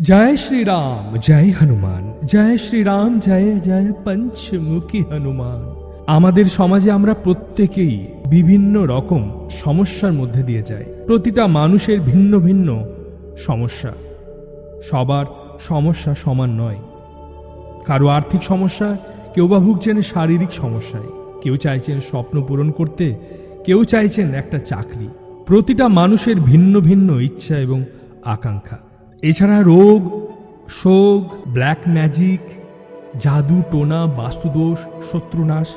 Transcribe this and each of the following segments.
জয় শ্রীরাম জয় হনুমান জয় শ্রীরাম জয় জয় পঞ্চমুখী হনুমান আমাদের সমাজে আমরা প্রত্যেকেই বিভিন্ন রকম সমস্যার মধ্যে দিয়ে যাই। প্রতিটা মানুষের ভিন্ন ভিন্ন সমস্যা। সবার সমস্যা সমান নয়। কারও আর্থিক সমস্যা, কেউ বা ভুগছেন শারীরিক সমস্যায়। কেউ চাইছেন স্বপ্ন পূরণ করতে, কেউ চাইছেন একটা চাকরি। প্রতিটা মানুষের ভিন্ন ভিন্ন ইচ্ছা এবং আকাঙ্ক্ষা। এছাড়া রোগ, শোক, ব্ল্যাক ম্যাজিক, জাদু, টোনা, বাস্তুদোষ, শত্রুনাশ,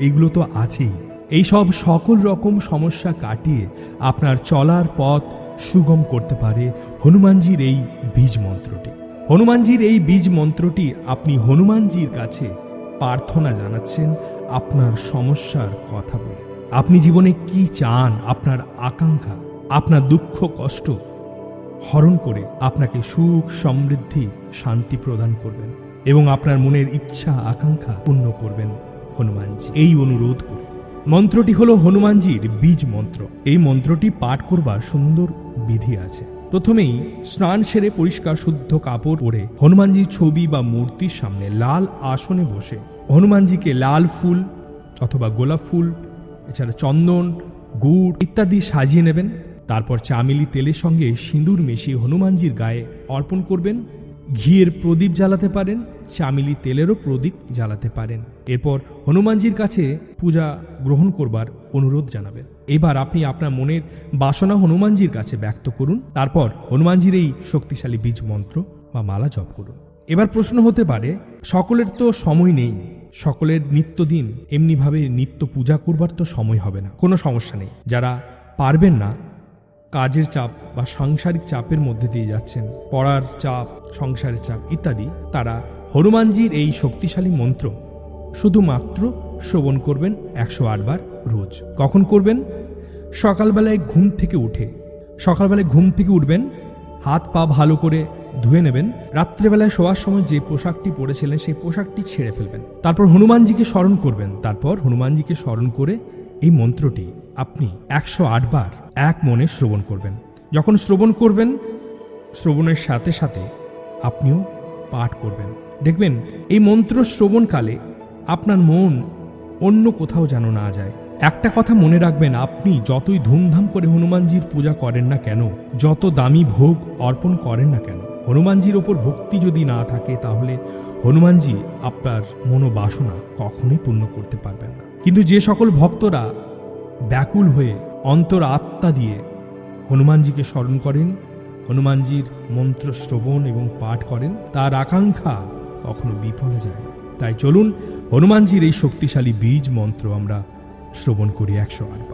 এগুলো তো আছেই। এইসব সকল রকম সমস্যা কাটিয়ে আপনার চলার পথ সুগম করতে পারে হনুমানজির এই বীজ মন্ত্রটি। হনুমানজির এই বীজ মন্ত্রটি আপনি হনুমানজির কাছে প্রার্থনা জানাচ্ছেন আপনার সমস্যার কথা বলে। আপনি জীবনে কি চান? আপনার আকাঙ্ক্ষা, আপনার দুঃখ, কষ্ট হরণ করে আপনাকে সুখ, সমৃদ্ধি, শান্তি প্রদান করবেন এবং আপনার মনের ইচ্ছা, আকাঙ্ক্ষা পূর্ণ করবেন হনুমানজি। এই অনুরোধ করে। মন্ত্রটি হলো হনুমানজির বীজ মন্ত্র। এই মন্ত্রটি পাঠ করবার সুন্দর বিধি আছে। প্রথমেই স্নান সেরে পরিষ্কার শুদ্ধ কাপড় পরে হনুমানজির ছবি বা মূর্তির সামনে লাল আসনে বসে হনুমানজিকে লাল ফুল অথবা গোলাপ ফুল, এছাড়া চন্দন, গুড় ইত্যাদি সাজিয়ে নেবেন। তারপর চামেলি তেলের সঙ্গে সিঁদুর মিশিয়ে হনুমানজির গায়ে অর্পণ করবেন। ঘিয়ের প্রদীপ জ্বালাতে পারেন, চামেলি তেলেরও প্রদীপ জ্বালাতে পারেন। এরপর হনুমানজির কাছে পূজা গ্রহণ করবার অনুরোধ জানাবেন। এবার আপনি আপনার মনের বাসনা হনুমানজির কাছে ব্যক্ত করুন। তারপর হনুমানজির এই শক্তিশালী বীজ মন্ত্র বা মালা জপ করুন। এবার প্রশ্ন হতে পারে, সকলের তো সময় নেই, সকলের নিত্যদিন, এমনিভাবে নিত্য পূজা করবার তো সময় হবে না, কোনো সমস্যা নেই। যারা পারবেন না কাজের চাপ বা সাংসারিক চাপের মধ্যে দিয়ে যাচ্ছেন। পড়ার চাপ, সংসারের চাপ ইত্যাদি তারা হনুমানজির এই শক্তিশালী মন্ত্র শুধুমাত্র শ্রবণ করবেন একশো বার রোজ। কখন করবেন? সকালবেলায় ঘুম থেকে উঠে। সকালবেলায় ঘুম থেকে উঠবেন, হাত পা ভালো করে ধুয়ে নেবেন, রাত্রেবেলায় শোয়ার সময় যে পোশাকটি পরেছিলেন সেই পোশাকটি ছেড়ে ফেলবেন। তারপর হনুমানজিকে স্মরণ করবেন। তারপর হনুমানজিকে স্মরণ করে এই মন্ত্রটি আপনি একশো বার এক মনে শ্রবণ করবেন। যখন শ্রবণ করবেন, শ্রবণের সাথে সাথে আপনিও পাঠ করবেন। দেখবেন, এই মন্ত্র শ্রবণকালে আপনার মন অন্য কোথাও যেন না যায়। একটা কথা মনে রাখবেন, আপনি যতই ধুমধাম করে হনুমানজির পূজা করেন না কেন, যত দামি ভোগ অর্পণ করেন না কেন, হনুমানজির ওপর ভক্তি যদি না থাকে, তাহলে হনুমানজি আপনার মনোবাসনা কখনোই পূর্ণ করতে পারবেন না। কিন্তু যে সকল ভক্তরা ব্যাকুল হয়ে অন্তর আত্মা দিয়ে হনুমানজিকে স্মরণ করেন, হনুমানজির মন্ত্র শ্রবণ এবং পাঠ করেন, তার আকাঙ্ক্ষা কখনো বিফলে যায় না। তাই চলুন হনুমানজির এই শক্তিশালী বীজ মন্ত্র আমরা শ্রবণ করি একশো আটবার।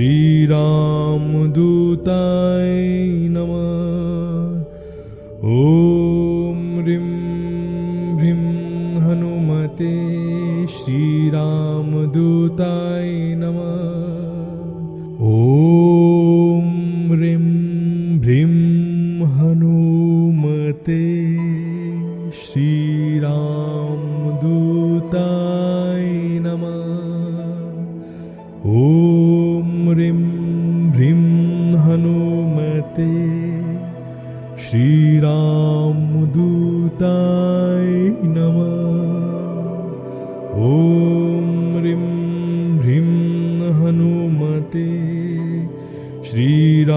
श्रीरामदूताय हनुमते श्रीरामदूताय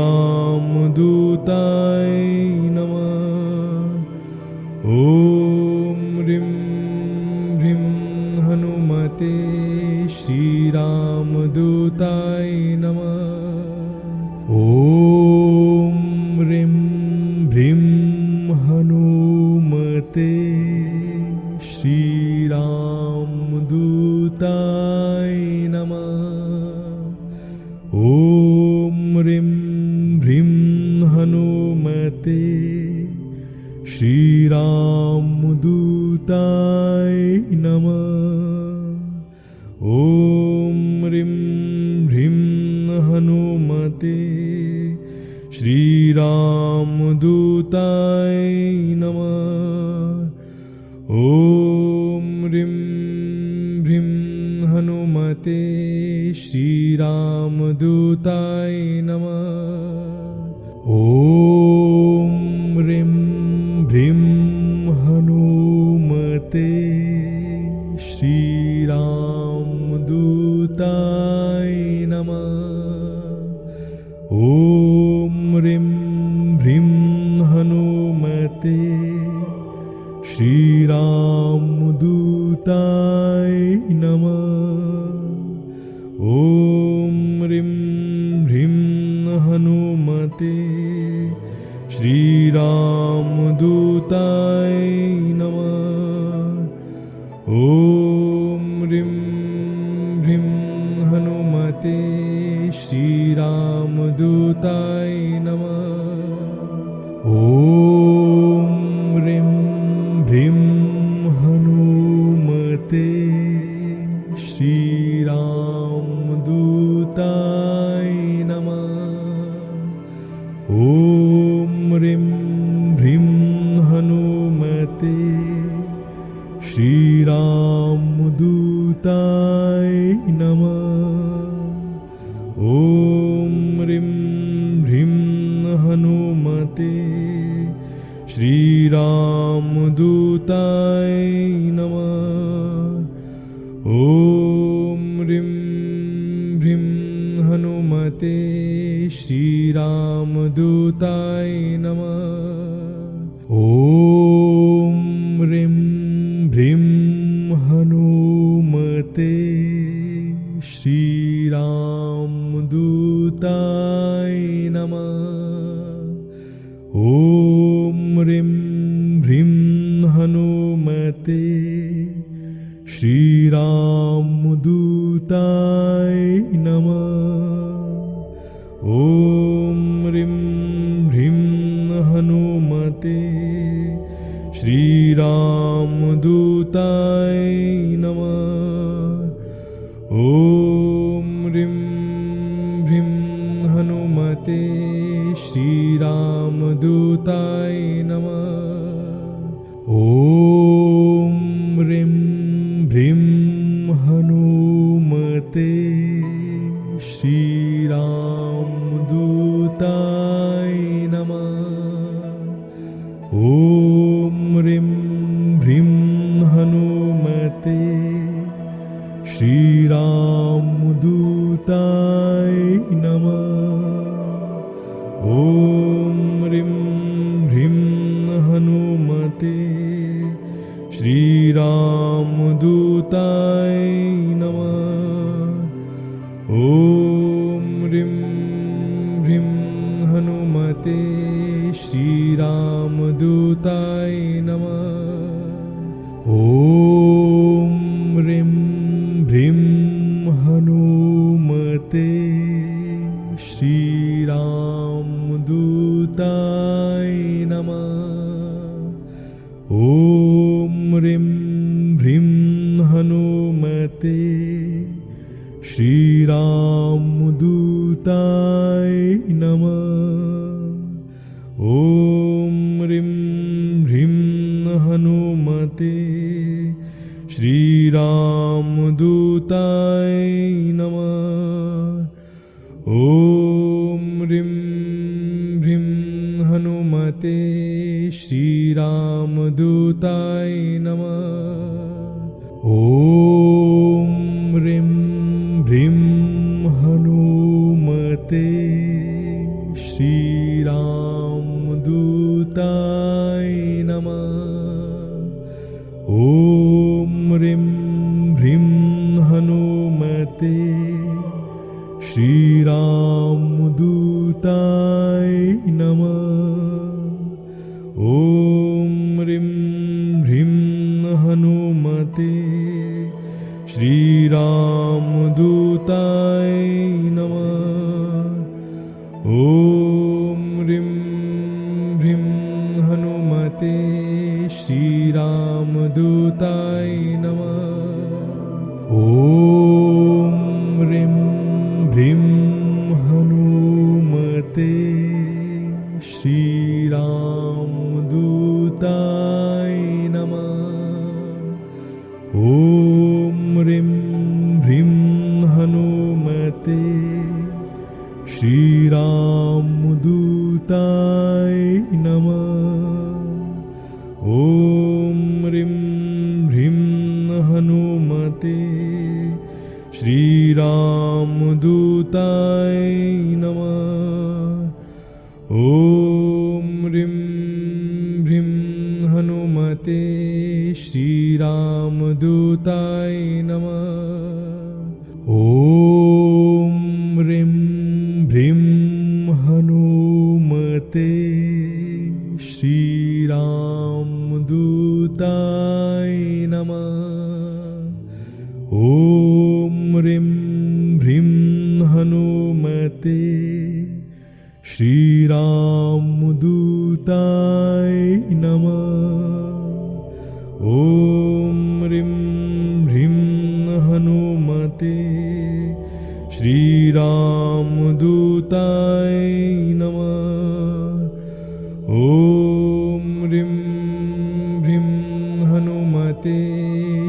श्रीरामदूताय नमः। ॐ ह्रीं भ्रीं हनुमते श्रीरामदूताय আমদূতায় ॐ ह्रीं ह्रीं हनुमते श्रीरामदूताय नमः। Ooh. ते श्रीरामदूता હનુમતે શ્રીરામદૂતાય નમઃ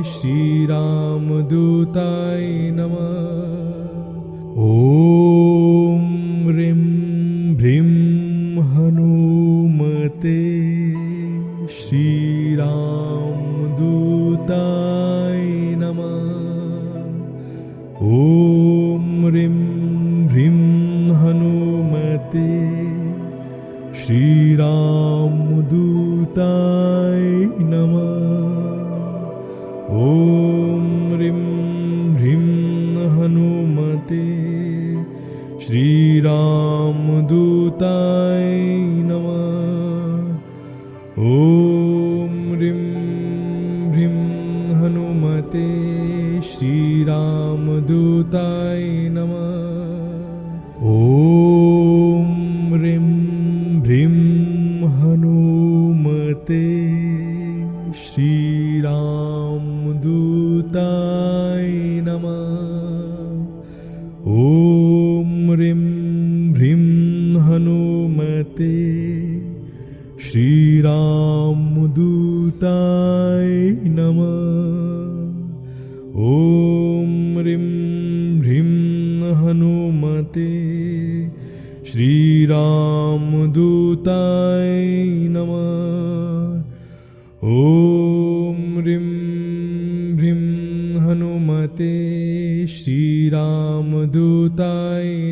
श्रीरामदूताय नमः। ओ रामदूताय नमः।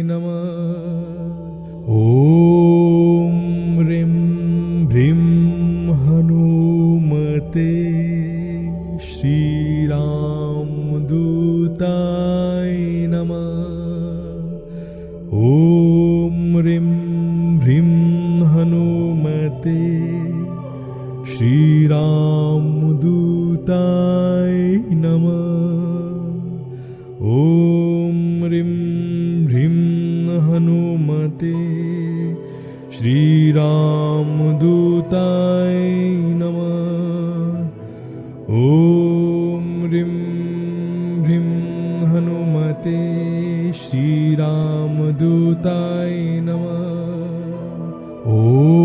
নমঃ Ooh.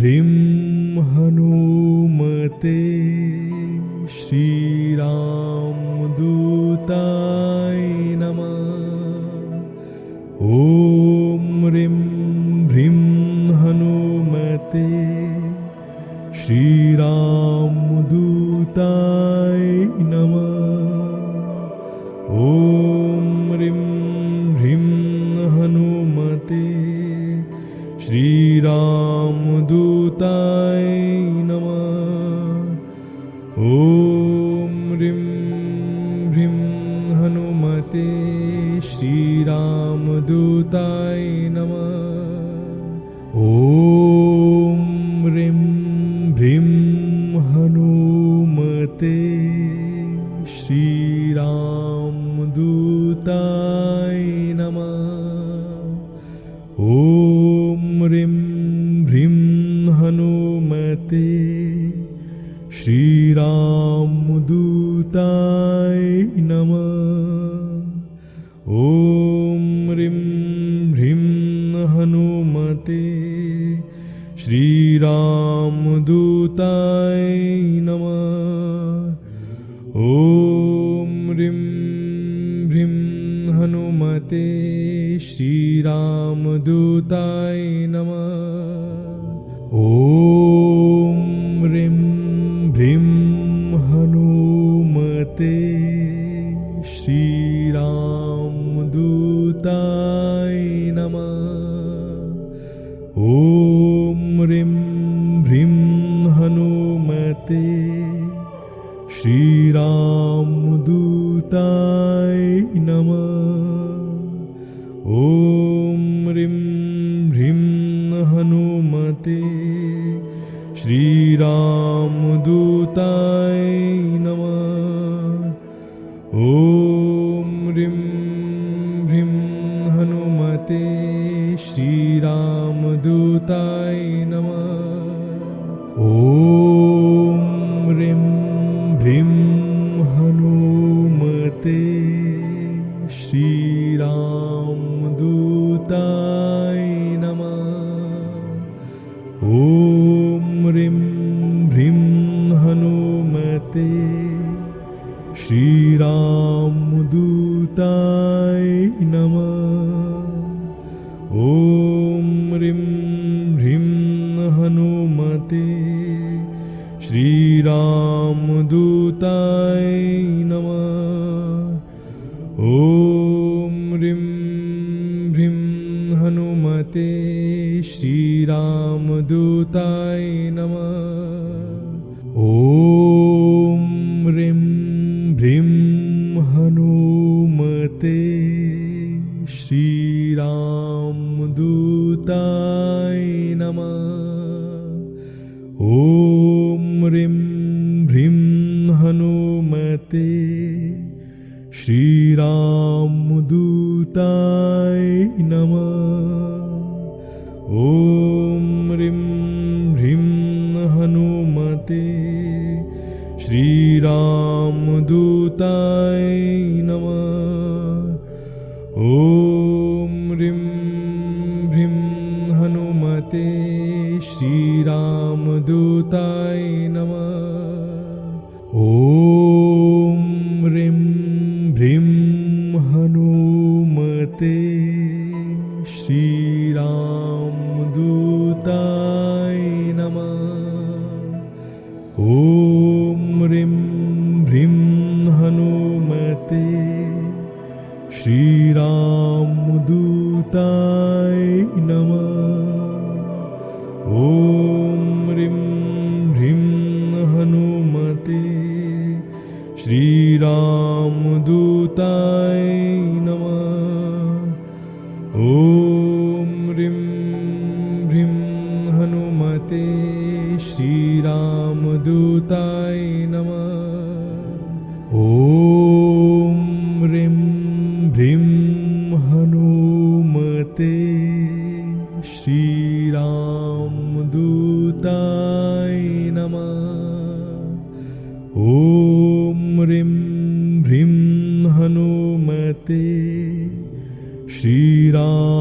ह्रीं हनूमते श्री têxtil. श्रीरामदूता श्रीरामदूताय नमः mudar. नमः ॐ ह्रीं ह्रीं हनुमते श्रीरामदूताय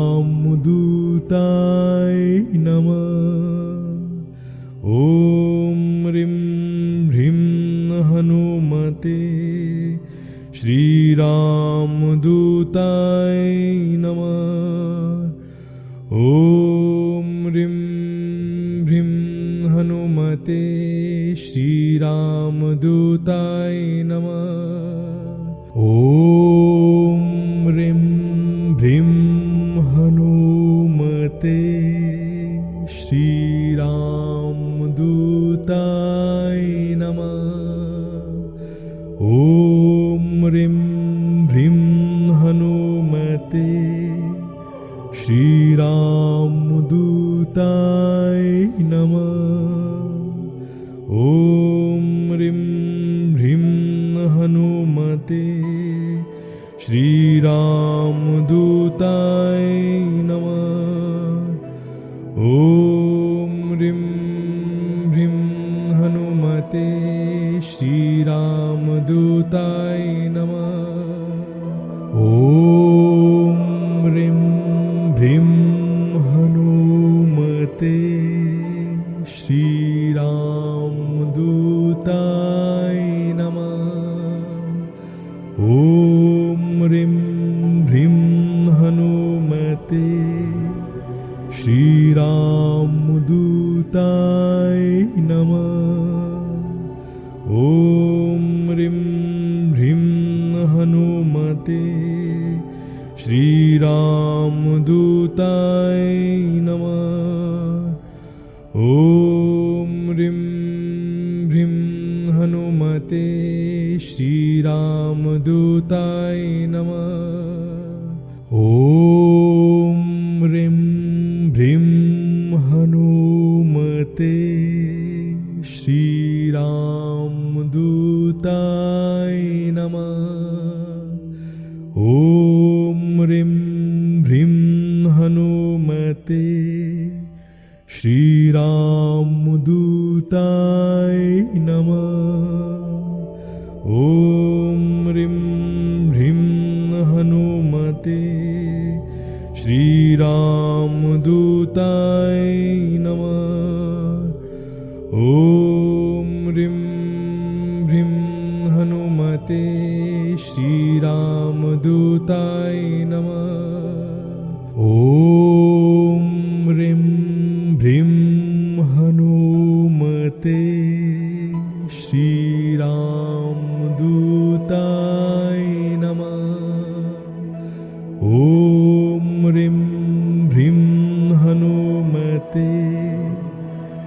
ॐ ह्रीं Ooh. ह्रीं ह्रीं हनुमते। श्रीरामदूताय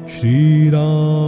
শ্রীরাম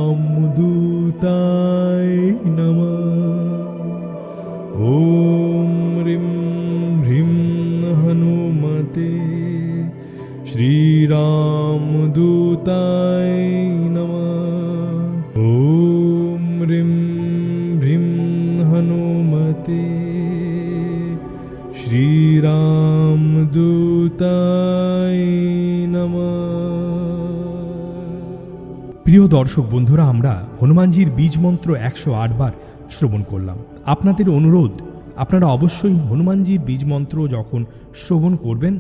দর্শক বন্ধুরা, আমরা হনুমানজির বীজ মন্ত্র একশো আট বার শ্রবণ করলাম। আপনাদের অনুরোধ, আপনারা অবশ্যই হনুমানজির বীজ মন্ত্র যখন শ্রবণ করবেন,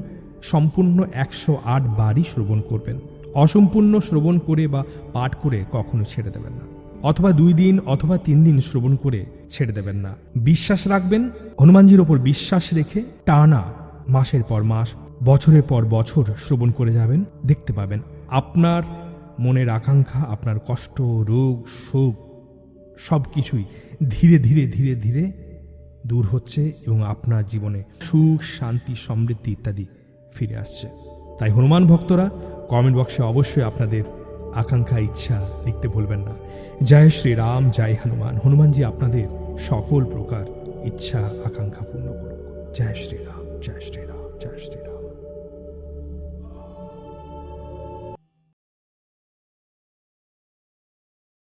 সম্পূর্ণ একশো আট বারই শ্রবণ করবেন। অসম্পূর্ণ শ্রবণ করে বা পাঠ করে কখনো ছেড়ে দেবেন না। অথবা দুই দিন অথবা তিন দিন শ্রবণ করে ছেড়ে দেবেন না। বিশ্বাস রাখবেন, হনুমানজির ওপর বিশ্বাস রেখে টানা মাসের পর মাস, বছরের পর বছর শ্রবণ করে যাবেন, দেখতে পাবেন। আপনার মনের আকাঙ্ক্ষা, আপনার কষ্ট, রোগ, শোক সব কিছুই ধীরে ধীরে ধীরে ধীরে দূর হচ্ছে এবং আপনার জীবনে সুখ, শান্তি, সমৃদ্ধি ইত্যাদি ফিরে আসছে। তাই হনুমান ভক্তরা কমেন্ট বক্সে অবশ্যই আপনাদের আকাঙ্ক্ষা, ইচ্ছা লিখতে ভুলবেন না। জয় শ্রীরাম জয় হনুমান। হনুমানজি আপনাদের সকল প্রকার ইচ্ছা, আকাঙ্ক্ষা পূর্ণ করুক। জয় শ্রীরাম জয় শ্রীরাম